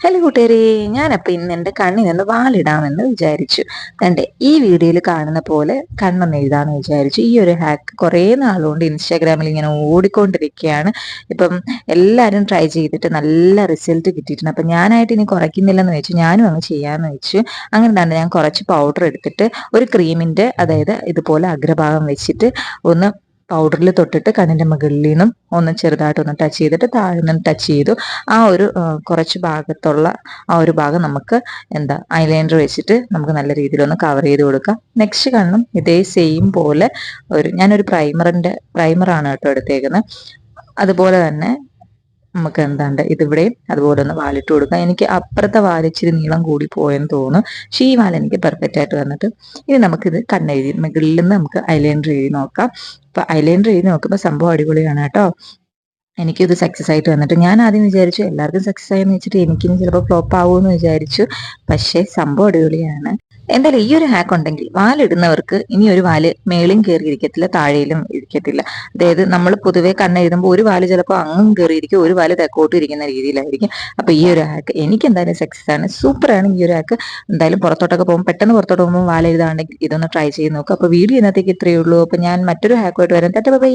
Hello കൂട്ടുകാരെ ഞാനപ്പോൾ ഇന്ന് എന്റെ കണ്ണിൽ നിന്ന് വാലിടാമെന്ന് വിചാരിച്ചു. കണ്ടേ ഈ വീഡിയോയിൽ കാണുന്ന പോലെ കണ്ണൊന്ന് എഴുതാമെന്ന് വിചാരിച്ചു. ഈ ഒരു ഹാക്ക് കുറേ നാളുകൊണ്ട് ഇൻസ്റ്റാഗ്രാമിൽ ഇങ്ങനെ ഓടിക്കൊണ്ടിരിക്കുകയാണ്. ഇപ്പം എല്ലാവരും ട്രൈ ചെയ്തിട്ട് നല്ല റിസൾട്ട് കിട്ടിയിട്ടുണ്ട്. അപ്പം ഞാനായിട്ട് ഇനി കുറയ്ക്കുന്നില്ലെന്ന് വെച്ചു ഞാനും അങ്ങ് ചെയ്യാമെന്ന് വെച്ചു. അങ്ങനെ തന്നെ ഞാൻ കുറച്ച് പൗഡർ എടുത്തിട്ട് ഒരു ക്രീമിന്റെ അതായത് ഇതുപോലെ അഗ്രഭാഗം വെച്ചിട്ട് ഒന്ന് പൗഡറിൽ തൊട്ടിട്ട് കണ്ണിന്റെ മുകളിൽ നിന്നും ഒന്ന് ചെറുതായിട്ടൊന്ന് ടച്ച് ചെയ്തിട്ട് താഴെ നിന്ന് ടച്ച് ചെയ്തു. ആ ഒരു കുറച്ച് ഭാഗത്തുള്ള ആ ഒരു ഭാഗം നമുക്ക് എന്താ ഐലൈനർ വെച്ചിട്ട് നമുക്ക് നല്ല രീതിയിലൊന്ന് കവർ ചെയ്ത് കൊടുക്കാം. നെക്സ്റ്റ് കണ്ണും ഇതേ സെയിം പോലെ ഒരു ഞാനൊരു പ്രൈമറിന്റെ പ്രൈമറാണ് കേട്ടോ എടുത്തേക്കുന്നത് അതുപോലെ തന്നെ നമുക്ക് എന്താണ്ട് ഇതിവിടെയും അതുപോലെ ഒന്ന് വാലിട്ട് കൊടുക്കാം. എനിക്ക് അപ്പുറത്തെ വാലിച്ചിരി നീളം കൂടി പോയെന്ന് തോന്നുന്നു. പക്ഷേ ഈ വാല എനിക്ക് പെർഫെക്റ്റ് ആയിട്ട് വന്നിട്ട് ഇനി നമുക്കിത് കണ്ണെഴുതി മുകളിൽ നിന്ന് നമുക്ക് ഐലൈനർ എഴുതി നോക്കാം. അപ്പൊ ഐലൈനർ എഴുതി നോക്കുമ്പോൾ സംഭവം അടിപൊളിയാണ് കേട്ടോ. എനിക്കിത് സക്സസ് ആയിട്ട് വന്നിട്ട് ഞാൻ ആദ്യം വിചാരിച്ചു എല്ലാവർക്കും സക്സസ് ആയെന്ന് വെച്ചിട്ട് എനിക്കിനി ചിലപ്പോൾ ഫ്ലോപ്പ് ആവുമെന്ന് വിചാരിച്ചു. പക്ഷേ സംഭവം അടിപൊളിയാണ്. എന്തായാലും ഈ ഒരു ഹാക്ക് ഉണ്ടെങ്കിൽ വാലിടുന്നവർക്ക് ഇനി ഒരു വാൽ മേളിയും കയറിയിരിക്കത്തില്ല താഴെയിലും ഇരിക്കത്തില്ല. അതായത് നമ്മൾ പൊതുവേ കണ്ണെഴുതുമ്പോൾ ഒരു വാൽ ചിലപ്പോൾ അങ്ങും കയറിയിരിക്കും ഒരു വാൽ തെക്കോട്ട് ഇരിക്കുന്ന രീതിയിലായിരിക്കും. അപ്പൊ ഈ ഒരു ഹാക്ക് എനിക്ക് എന്തായാലും സക്സസ് ആണ്. സൂപ്പറാണ് ഈ ഒരു ഹാക്ക് എന്തായാലും പുറത്തോട്ടൊക്കെ പോകുമ്പോൾ പെട്ടെന്ന് പുറത്തോട്ട് പോകുമ്പോൾ വാലെഴുതാണെങ്കിൽ ഇതൊന്ന് ട്രൈ ചെയ്ത് നോക്കുക അപ്പൊ വീഡിയോ ഇന്നത്തേക്ക് ഇത്രയേ ഉള്ളൂ. അപ്പൊ ഞാൻ മറ്റൊരു ഹാക്കുമായിട്ട് വരാം. തെറ്റ ബൈ.